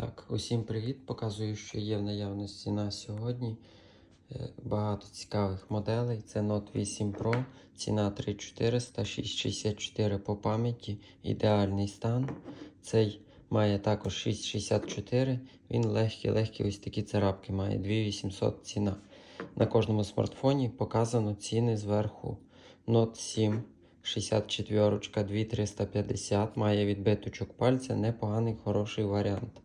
Так, усім привіт! Показую, що є в наявності на сьогодні. Е, Багато цікавих моделей. Це Note 8 Pro, ціна 3400, 664 по пам'яті, ідеальний стан. Цей має також 664. Він легкий, легкий, ось такі царапки має 2800 ціна. На кожному смартфоні показано ціни зверху. Note 7 64, 2350, має відбиточок пальця, непоганий, хороший варіант.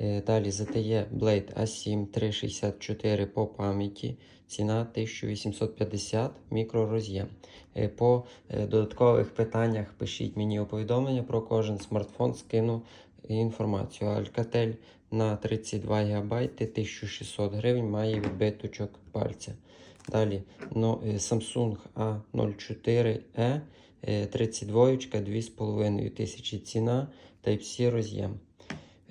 Е, Далі ZTE Blade A7 364 по пам'яті. Ціна 1850 мікророз'єм. Е, По е, додаткових питаннях пишіть мені оповідомлення про кожен смартфон, скину інформацію. Alcatel на 32 ГБ 1600 гривень має відбиточок пальця. Далі Samsung A04e 32 2,5 тисячі ціна Type-C роз'єм.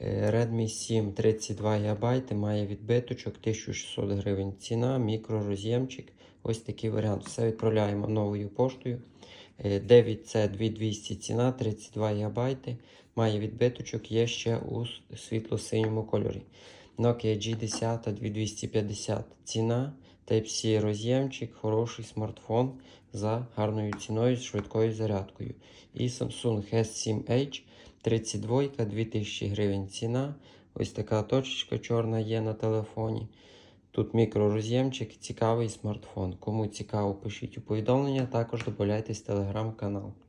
Redmi 7 32 ГБ має відбиточок 1600 гривень. Ціна, мікророз'ємчик. Ось такий варіант. Все відправляємо новою поштою. Е, 9C 2200 ціна, 32 ГБ. Має відбиточок, є ще у світло-синьому кольорі. Nokia G10 2250 ціна. Type-C роз'ємчик, хороший смартфон за гарною ціною з швидкою зарядкою. І Samsung S7H 32 2000 гривень ціна. Ось така точечка чорна є на телефоні. Тут мікророз'ємчик, цікавий смартфон. Кому цікаво, пишіть у повідомлення, також додайтесь в телеграм-канал.